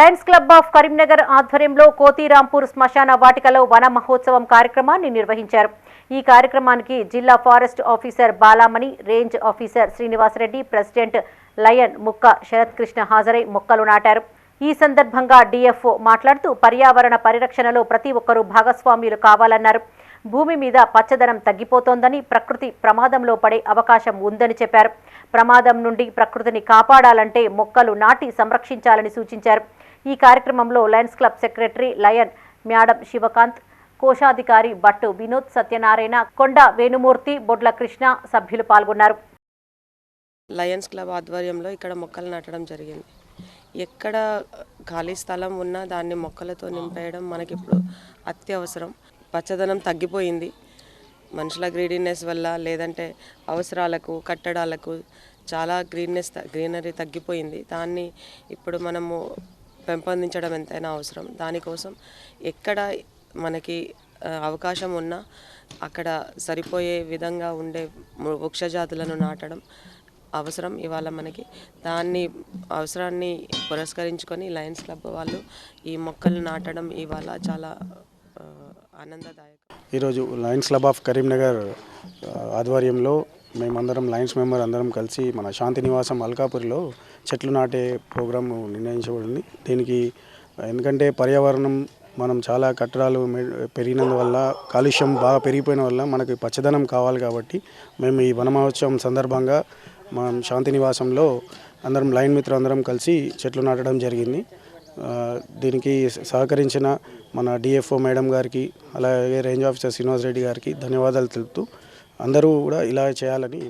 Lions club of Karimnagar ఆధ్వర్యంలో కోతిరాంపూర్ శ్మశాన వాటికలో వన మహోత్సవం కార్యక్రమాన్ని నిర్వహించారు. ఈ కార్యక్రమానికి జిల్లా forest officer Balamani range officer Srinivasareddy president lion Mukka Sarath Krishna హాజరై మొక్కలు నాటారు. ఈ సందర్భంగా డిఎఫ్ఓ మాట్లాడుతూ పర్యావరణ పరిరక్షణలో ప్రతి ఒక్కరూ భాగస్వామ్యులు కావాలన్నారు. భూమి మీద పచ్చదనం తగ్గిపోతోందని ప్రకృతి ప్రమాదంలో పడే అవకాశం ఉందని చెప్పారు. ప్రమాదం నుండి ప్రకృతిని కాపాడాలంటే మొక్కలు నాటి సంరక్షించాలని సూచించారు. ఈ కార్యక్రమంలో lions club secretary lion Myadam Sivakanth కోశాధికారి భట్టు వినోద్ సత్యనారాయణ కొండ వేణుమూర్తి బొడ్ల కృష్ణ సభ్యులు పాల్గొన్నారు. లయన్స్ క్లబ్ ఆధ్వర్యంలో ఇక్కడ మొక్కలు నాటడం జరిగింది. ఎక్కడ ఖాళీ స్థలం ఉన్నా దాన్ని మొక్కలతో నింపేయడం మనకి ఇప్పుడు అత్యవసరం. పచ్చదనం తగ్గిపోయింది. మనుషుల గ్రీడీనెస్ వల్ల లేదంటే అవసరాలకు కట్టడాలకు చాలా గ్రీన్నెస్ గ్రీనరీ తగ్గిపోయింది. దాన్ని ఇప్పుడు మనము పెంపొందించడం ఎంతైనా అవసరం. దానికోసం ఎక్కడ మనకి అవకాశం ఉన్నా అక్కడ సరిపోయే విధంగా ఉండే వృక్షజాతులను నాటడం అవసరం ఇవాళ మనకి. దాన్ని అవసరాన్ని పురస్కరించుకొని లయన్స్ క్లబ్ వాళ్ళు ఈ మొక్కలు నాటడం ఇవాళ చాలా ఆనందదాయకం. ఈరోజు లయన్స్ క్లబ్ ఆఫ్ కరీంనగర్ ఆధ్వర్యంలో మేమందరం లయన్స్ మెంబర్ అందరం కలిసి మన శాంతి నివాసం అల్కాపురిలో చెట్లు నాటే ప్రోగ్రాం నిర్ణయించబడింది. దీనికి ఎందుకంటే పర్యావరణం మనం చాలా కట్టడాలు పెరిగినందువల్ల కాలుష్యం బాగా పెరిగిపోయిన వల్ల మనకి పచ్చదనం కావాలి కాబట్టి మేము ఈ వనమహోత్సవం సందర్భంగా మనం శాంతి నివాసంలో అందరం లైన్ మిత్రులు అందరం కలిసి చెట్లు నాటడం జరిగింది. దీనికి సహకరించిన మన డిఎఫ్ఓ మేడం గారికి అలాగే రేంజ్ ఆఫీసర్ శ్రీనివాస్ రెడ్డి గారికి ధన్యవాదాలు తెలుపుతూ అందరూ కూడా ఇలా చేయాలని